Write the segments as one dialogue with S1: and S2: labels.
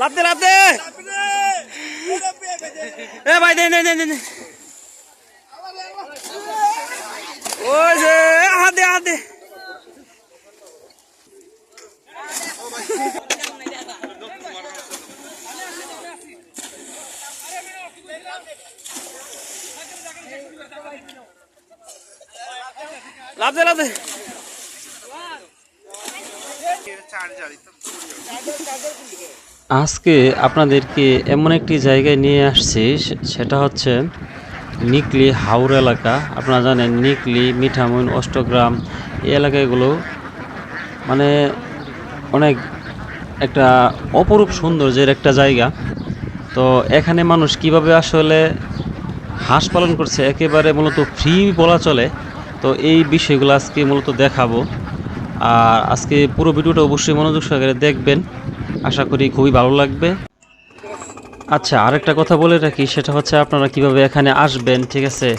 S1: লাভ দে লাভ দে। এ ভাই দে দে দে দে, ওই যে হাত দে হাত দে। লাভ দে লাভ দে।
S2: আজকে আপনাদেরকে এমন একটি জায়গায় নিয়ে আসছি সেটা হচ্ছে নিকলি হাওর এলাকা। আপনারা জানেন নিকলি মিঠামইন অষ্টগ্রাম, এই এলাকাগুলো মানে অনেক একটা অপরূপ সৌন্দর্যের একটা জায়গা। তো এখানে মানুষ কীভাবে আসলে হাঁস পালন করছে, একেবারে মূলত ফ্রি বলা চলে। তো এই বিষয়গুলো আজকে মূলত দেখাবো। আর আজকে পুরো ভিডিওটা অবশ্যই মনোযোগ সহকারে দেখবেন। আশা করি খুবই ভালো লাগবে। আচ্ছা আরেকটা কথা বলে রাখি, সেটা হচ্ছে আপনারা কীভাবে এখানে আসবেন, ঠিক আছে?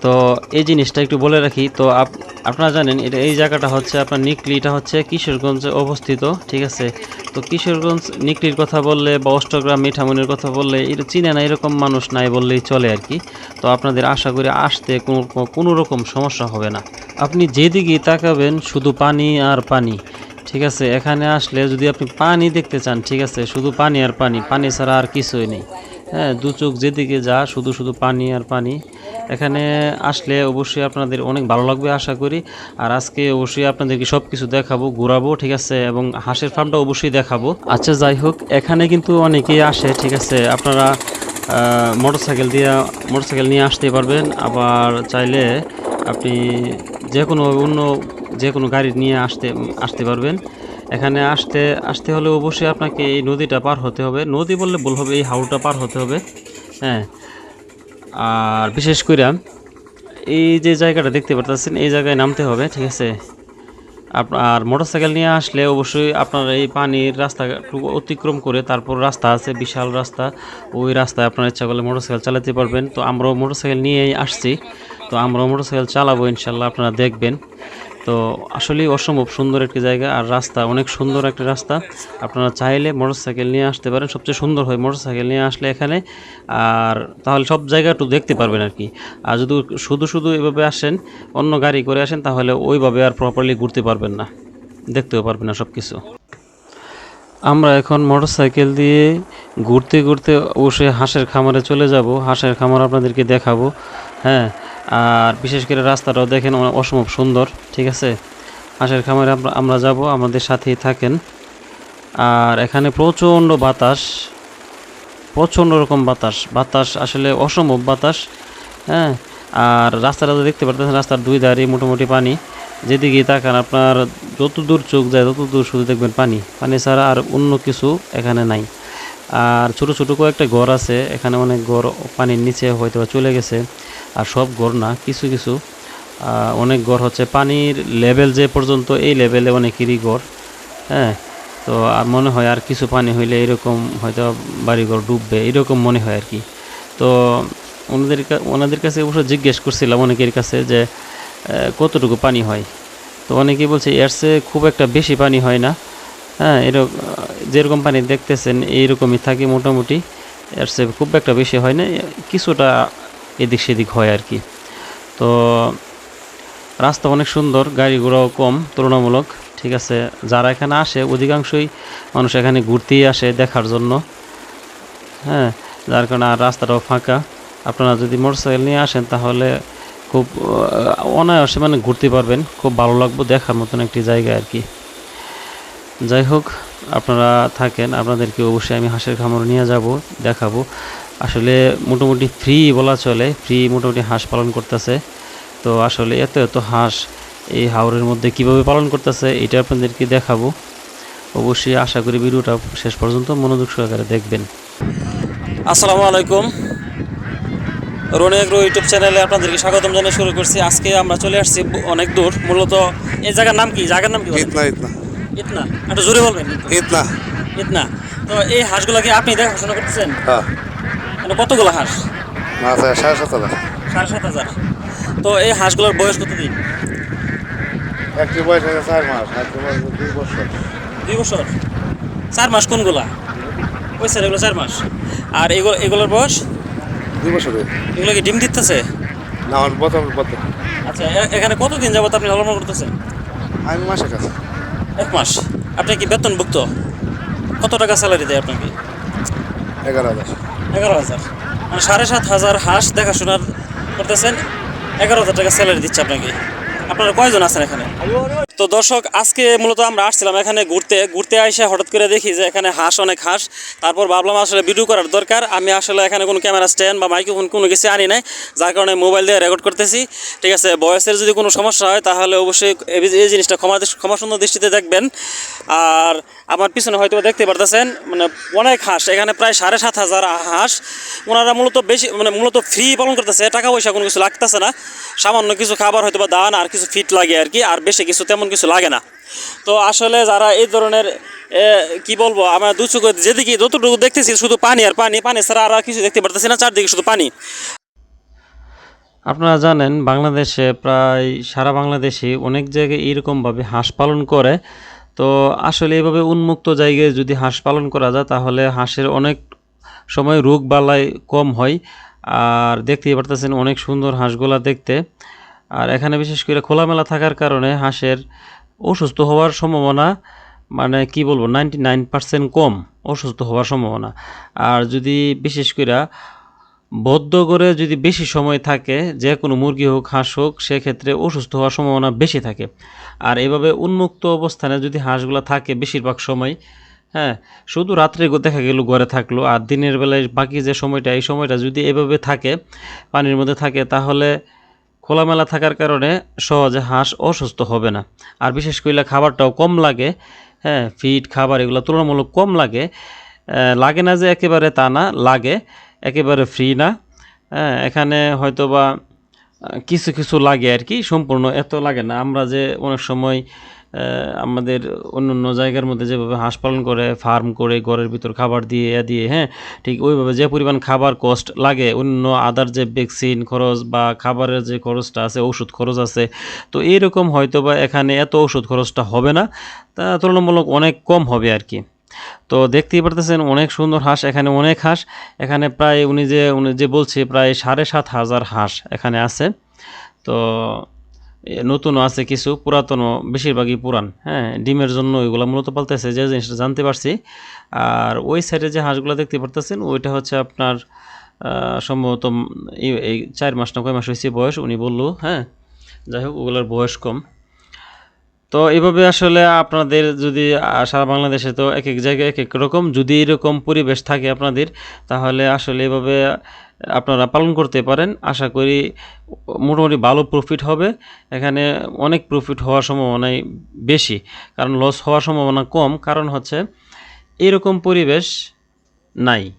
S2: তো এই জিনিসটা একটু বলে রাখি, তো আপ- আপনারা জানেন, এটা এই জায়গাটা হচ্ছে আপনার নিকলিটা হচ্ছে কিশোরগঞ্জে অবস্থিত, ঠিক আছে? তো কিশোরগঞ্জ নিকলির কথা বললে বা অষ্টগ্রাম মিঠামনির কথা বললে, এটা চিনে না, এরকম মানুষ নাই বললেই চলে আর কি। তো আপনাদের আশা করি আসতে কোনো কোনো রকম সমস্যা হবে না। আপনি যেদিকেই তাকাবেন, শুধু পানি আর পানি। ঠিক আছে, এখানে আসলে যদি আপনি পানি দেখতে চান, ঠিক আছে, শুধু পানি আর পানি পানি ছাড়া আর কিছুই নেই। হ্যাঁ দু চোখ যেদিকে যা, শুধু শুধু পানি আর পানি। এখানে আসলে অবশ্যই আপনাদের অনেক ভালো লাগবে, আশা করি। আর আজকে অবশ্যই আপনাদেরকে সব কিছু দেখাবো, ঘোরাবো, ঠিক আছে, এবং হাঁসের ফার্মটা অবশ্যই দেখাবো। আচ্ছা যাই হোক, এখানে কিন্তু অনেকেই আসে, ঠিক আছে, আপনারা মোটরসাইকেল দিয়ে, মোটরসাইকেল নিয়ে আসতে পারবেন। আবার চাইলে আপনি যে কোনো অন্য যে কোনো গাড়ি নিয়ে আসতে আসতে পারবেন। এখানে আসতে আসতে হলে অবশ্যই আপনাকে এই নদীটা পার হতে হবে। নদী বললে ভুল হবে, এই হাউটা পার হতে হবে। হ্যাঁ। আর বিশেষ করে এই যে জায়গাটা দেখতে পারতেছেন, এই জায়গায় নামতে হবে, ঠিক আছে? আর মোটরসাইকেল নিয়ে আসলে অবশ্যই আপনার এই পানির রাস্তা অতিক্রম করে তারপর রাস্তা আছে, বিশাল রাস্তা। ওই রাস্তায় আপনার ইচ্ছা করলে মোটরসাইকেল চালাতে পারবেন। তো আমরাও মোটরসাইকেল নিয়েই আসছি। তো আমরাও মোটরসাইকেল চালাবো, ইনশাল্লাহ আপনারা দেখবেন। তো আসলেই অসম্ভব সুন্দর একটি জায়গা আর রাস্তা, অনেক সুন্দর একটা রাস্তা। আপনারা চাইলে মোটরসাইকেল নিয়ে আসতে পারেন, সবচেয়ে সুন্দর হয় মোটরসাইকেল নিয়ে আসলে এখানে। আর তাহলে সব জায়গা একটু দেখতে পারবেন আর কি। আর যদি শুধু শুধু এভাবে আসেন, অন্য গাড়ি করে আসেন, তাহলে ওইভাবে আর প্রপারলি ঘুরতে পারবেন না। দেখতেও পারবেন না সব কিছু আমরা এখন মোটরসাইকেল দিয়ে ঘুরতে ঘুরতে অবশ্যই হাঁসের খামারে চলে যাব। হাঁসের খামার আপনাদেরকে দেখাবো। হ্যাঁ আর বিশেষ করে রাস্তাটাও দেখেন অসম্ভব সুন্দর, ঠিক আছে? হাঁসের খামারে আমরা- যাব, আমাদের সাথেই থাকেন। আর এখানে প্রচণ্ড বাতাস, প্রচণ্ড রকম বাতাস। বাতাস আসলে অসম্ভব বাতাস হ্যাঁ? আর রাস্তাটা তো দেখতে পারতেছেন, রাস্তার দুই ধারে মোটামুটি পানি। যেদিকে তাকান, আপনার যত দূর চোখ যায় তত দূর শুধু দেখবেন পানি। পানি ছাড়া আর অন্য কিছু এখানে নাই। আর ছোট ছোট কয়েকটা ঘর আছে। এখানে অনেক ঘর পানির নিচে হয়তো চলে গেছে। আর সব ঘর না, কিছু কিছু অনেক ঘর হচ্ছে। পানির লেভেল যে পর্যন্ত, এই লেভেলে অনেকেরই ঘর হ্যাঁ? তো আর মনে হয় আর কিছু পানি হইলে এরকম হয়তো বাড়িঘর ডুববে, এরকম মনে হয় আর কি। তো ওনাদের ওনাদের কাছে অবশ্য জিজ্ঞেস করছিলাম অনেকের কাছে যে কতটুকু পানি হয়? তো অনেকেই বলছে, এর চেয়ে খুব একটা বেশি পানি হয় না। হ্যাঁ এরকম যেরকম পানি দেখতেছেন, এইরকমই থাকে মোটামুটি। এর চেয়ে খুব একটা বেশি হয় না, কিছুটা এদিক সেদিক হয় আর কি। তো রাস্তা অনেক সুন্দর, গাড়ি ঘোড়াও কম, তুলনামূলক, ঠিক আছে। যারা এখানে আসে, অধিকাংশই মানুষ এখানে ঘুরতেই আসে দেখার জন্য। হ্যাঁ যার কারণে আর রাস্তাটাও ফাঁকা। আপনারা যদি মোটরসাইকেল নিয়ে আসেন, তাহলে খুব অনায়াসে মানে ঘুরতে পারবেন। খুব ভালো লাগবে দেখার মতন একটি জায়গা আর কি। যাই হোক আপনারা থাকেন আপনাদেরকে অবশ্যই আমি হাঁসের খামার নিয়ে যাব দেখাবো। আসলে মোটামুটি ফ্রি বলা চলে ফ্রি মোটামুটি হাঁস পালন করতেছে। তো আসলে এত এত হাঁস এই হাওরের মধ্যে কীভাবে পালন করতেছে এটা আপনাদেরকে দেখাবো। অবশ্যই আশা করি ভিডিওটা শেষ পর্যন্ত মনোযোগ সহকারে দেখবেন।
S1: আসসালামু আলাইকুম। রনি এগ্রো ইউটিউব চ্যানেলে আপনাদেরকে স্বাগতম জানিয়ে শুরু করছি। আজকে আমরা চলে আসছি অনেক দূর মূলত এই জায়গার নাম কি? জায়গার নাম কি
S3: ইতনা ইতনা
S1: ইতনা। একটা জোরে বলবেন।
S3: ইতনা।
S1: ইতনা। তো এই হাঁসগুলো কি আপনি দেখাশোনা করতেছেন?
S3: হ্যাঁ।
S1: মানে কতগুলো হাঁস?
S3: আচ্ছা সাড়ে সাত হাজার।
S1: সাড়ে সাত হাজার। তো এই হাঁসগুলোর বয়স কতদিন?
S3: একটি বয়স হয়ে চার মাস একটি বয়স দুই বছর।
S1: দুই বছর? চার মাস কোনগুলা? ওই স্যার এগুলো চার মাস। আর এগুলো এগুলোর বয়স?
S3: দুই বছর
S1: এগুলো কি ডিম দিতেছে?
S3: না আমার প্রথম প্রথম
S1: আচ্ছা এখানে কতদিন যাবত আপনি লালন করতেছেন?
S3: আমি মাসের কাছে।
S1: এক মাস। আপনি কি বেতনভুক্ত? কত টাকা স্যালারি দেয় আপনাকে?
S3: এগারো হাজার।
S1: এগারো হাজার। মানে সাড়ে সাত হাজার হাঁস দেখাশোনার করতেছেন এগারো হাজার টাকা স্যালারি দিচ্ছে আপনাকে। আপনারা কয়জন আছেন এখানে? তো দর্শক, আজকে মূলত আমরা আসছিলাম এখানে ঘুরতে। ঘুরতে এসে হঠাৎ করে দেখি যে এখানে হাঁস, অনেক হাঁস। তারপর ভাবলাম আসলে ভিডিও করার দরকার। আমি আসলে এখানে কোনো ক্যামেরা স্ট্যান্ড বা মাইক্রোফোন কোনো কিছু আনি নাই, যার কারণে মোবাইল দিয়ে রেকর্ড করতেছি। ঠিক আছে, বয়সের যদি কোনো সমস্যা হয়, তাহলে অবশ্যই এই- এই জিনিসটা ক্ষমা ক্ষমা সুন্দর দৃষ্টিতে দেখবেন। আর আমার পিছনে হয়তো দেখতে পারতেছেন মানে অনেক হাঁস, এখানে প্রায় সাড়ে সাত হাজার হাঁস। ওনারা মূলত বেশি মানে মূলত ফ্রি পালন করতেছে, টাকা পয়সা কোনো কিছু লাগতেছে না। সামান্য কিছু খাবার হয়তো বা দান আর কিছু ফিট লাগে আর কি, আর বেশি কিছু তেমন কিছু লাগে না। তো আসলে যারা এই ধরনের কি বলব, আমরা দু চোখে যেদিকে যতটুকু দেখতেছি, শুধু পানি আর পানি পানি ছাড়া আর কিছু দেখতে পারতেছি না, চারদিকে শুধু পানি।
S2: আপনারা জানেন, বাংলাদেশে প্রায় সারা বাংলাদেশে অনেক জায়গায় এরকমভাবে হাঁস পালন করে। তো আসলে এভাবে উন্মুক্ত জায়গায় যদি হাঁস পালন করা যায়, তাহলে হাঁসের অনেক সময় রোগ বালাই কম হয়। আর দেখতেই পারতেছেন অনেক সুন্দর হাঁসগুলা দেখতে। আর এখানে বিশেষ করে খোলামেলা থাকার কারণে হাঁসের অসুস্থ হওয়ার সম্ভাবনা মানে কি বলব নাইনটি নাইন পার্সেন্ট কম অসুস্থ হওয়ার সম্ভাবনা। আর যদি বিশেষ করে বদ্ধ করে যদি বেশি সময় থাকে, যে কোনো মুরগি হোক, হাঁস হোক, সেক্ষেত্রে অসুস্থ হওয়ার সম্ভাবনা বেশি থাকে। আর এভাবে উন্মুক্ত অবস্থানে যদি হাঁসগুলো থাকে বেশিরভাগ সময় হ্যাঁ শুধু রাত্রে দেখা গেল ঘরে থাকল, আর দিনের বেলায় বাকি যে সময়টা, এই সময়টা যদি এভাবে থাকে, পানির মধ্যে থাকে, তাহলে খোলামেলা থাকার কারণে সহজে হাঁস অসুস্থ হবে না। আর বিশেষ করে খাবারটাও কম লাগে হ্যাঁ ফিড খাবার এগুলো তুলনামূলক কম লাগে। লাগে না যে একেবারে তা না, লাগে, একেবারে ফ্রি না। হ্যাঁ এখানে হয়তো বা কিছু কিছু লাগে আর কি, সম্পূর্ণ এত লাগে না। আমরা যে অনেক সময় আমাদের অন্য অন্য জায়গার মধ্যে যেভাবে হাঁস পালন করে ফার্ম করে, ঘরের ভিতর খাবার দিয়ে, এ দিয়ে হ্যাঁ ঠিক ওইভাবে যে পরিমাণ খাবার কস্ট লাগে, অন্য আদার যে ভ্যাকসিন খরচ বা খাবারের যে খরচটা আছে ওষুধ খরচ আছে, তো এইরকম হয়তো বা এখানে এত ওষুধ খরচটা হবে না, তা তুলনামূলক অনেক কম হবে আর কি। তো দেখতেই পারতেছেন অনেক সুন্দর হাঁস, এখানে অনেক হাঁস, এখানে প্রায় উনি যে উনি যে বলছে, প্রায় সাড়ে সাত হাজার হাঁস এখানে আছে, তো নতুনও আছে কিছু, পুরাতনও, বেশিরভাগই পুরান। হ্যাঁ ডিমের জন্য ওইগুলো মূলত পালতেছে, যে জিনিসটা জানতে পারছি। আর ওই সাইডে যে হাঁসগুলো দেখতে পারতেছেন, ওইটা হচ্ছে আপনার সম্ভবত এই চার মাস না কয় মাস হয়েছে বয়স, উনি বলল হ্যাঁ যাই হোক, ওগুলোর বয়স কম। তো এইভাবে আসলে আপনাদের যদি সারা বাংলাদেশে তো এক এক জায়গায় এক এক রকম, যদি এরকম পরিবেশ থাকে আপনাদের, তাহলে আসলে এভাবে আপনারা পালন করতে পারেন। আশা করি মোটামুটি ভালো প্রফিট হবে। এখানে অনেক প্রফিট হওয়ার সম্ভাবনাই বেশি, কারণ লস হওয়ার সম্ভাবনা কম। কারণ হচ্ছে, এরকম পরিবেশ নাই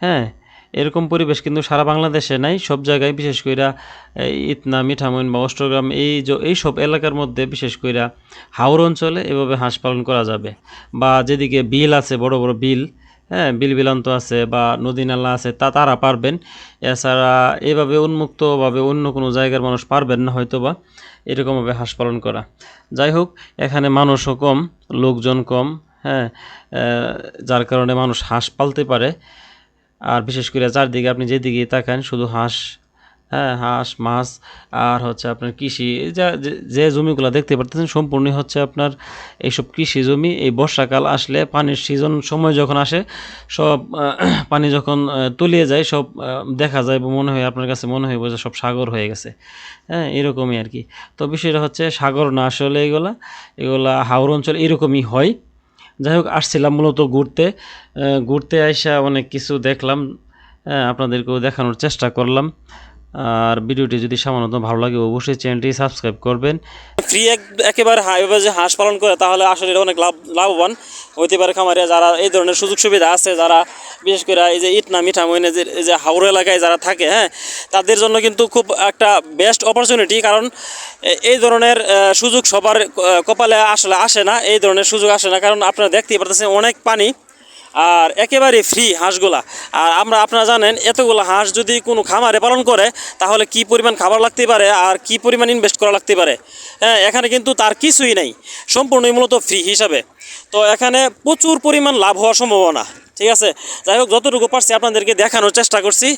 S2: হ্যাঁ? এরকম পরিবেশ কিন্তু সারা বাংলাদেশে নাই। সব জায়গায় বিশেষ এই ইতনা, মিঠামইন বা অষ্টগ্রাম, এই এই সব এলাকার মধ্যে বিশেষ কইরা হাওর অঞ্চলে এভাবে হাঁস পালন করা যাবে। বা যেদিকে বিল আছে, বড় বড় বিল হ্যাঁ বিল বিলান্ত আছে বা নদী নালা আছে, তা তারা পারবেন। এছাড়া এভাবে উন্মুক্তভাবে অন্য কোনো জায়গার মানুষ পারবেন না হয়তো বা এরকমভাবে হাঁস পালন করা। যাই হোক, এখানে মানুষও কম, লোকজন কম হ্যাঁ যার কারণে মানুষ হাঁস পালতে পারে। আর বিশেষ করে চারদিকে আপনি যেদিকে তাকান, শুধু হাঁস হ্যাঁ হাঁস, মাছ, আর হচ্ছে আপনার কৃষি যা, যে- জমিগুলো দেখতে পারতেছেন, সম্পূর্ণই হচ্ছে আপনার এইসব কৃষি জমি। এই বর্ষাকাল আসলে পানির সিজন সময় যখন আসে, সব পানি যখন তলিয়ে যায়, সব দেখা যায় মনে হয়, আপনার কাছে মনে হয় যে সব সাগর হয়ে গেছে। হ্যাঁ এরকমই আর কি। তো বিষয়টা হচ্ছে সাগর না আসলে এগুলা এগুলা হাওর অঞ্চল এরকমই হয়। যাই হোক, আসছিলাম মূলত ঘুরতে ঘুরতে আইসা অনেক কিছু দেখলাম হ্যাঁ আপনাদেরকেও দেখানোর চেষ্টা করলাম। আর ভিডিওটি যদি সামান্য ভালো লাগে, অবশ্যই চ্যানেলটি সাবস্ক্রাইব করবেন।
S1: ফ্রি এক, একেবারে এভাবে যে হাঁস পালন করে, তাহলে আসলে অনেক লাভ, লাভবান হইতে পারে খামারে। যারা এই ধরনের সুযোগ সুবিধা আছে, যারা বিশেষ করে এই যে ইটনা মিঠা মইনে যে যে হাওড় এলাকায় যারা থাকে হ্যাঁ তাদের জন্য কিন্তু খুব একটা বেস্ট অপরচুনিটি কারণ এই ধরনের সুযোগ সবার কপালে আসলে আসে না, এই ধরনের সুযোগ আসে না। কারণ আপনারা দেখতেই পারতেছেন, অনেক পানি
S2: আর একেবারে ফ্রি হাঁসগুলা। আর আমরা, আপনারা জানেন, এতগুলো হাঁস যদি কোনো খামারে পালন করে, তাহলে কি পরিমাণ খাবার লাগতে পারে আর কি পরিমাণ ইনভেস্ট করা লাগতে পারে? হ্যাঁ এখানে কিন্তু তার কিছুই নেই। সম্পূর্ণই মূলত ফ্রি হিসাবে। তো এখানে প্রচুর পরিমাণ লাভ হওয়ার সম্ভাবনা, ঠিক আছে? যাই হোক, যতটুকু পারছি আপনাদেরকে দেখানোর চেষ্টা করছি।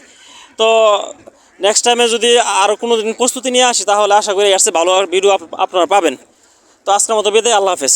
S2: তো নেক্সট টাইমে যদি আরও কোনো দিন প্রস্তুতি নিয়ে আসি, তাহলে আশা করি আসছে ভালো ভিডিও আপনারা পাবেন। তো আজকের মতো বেঁধে আল্লাহ হাফেজ।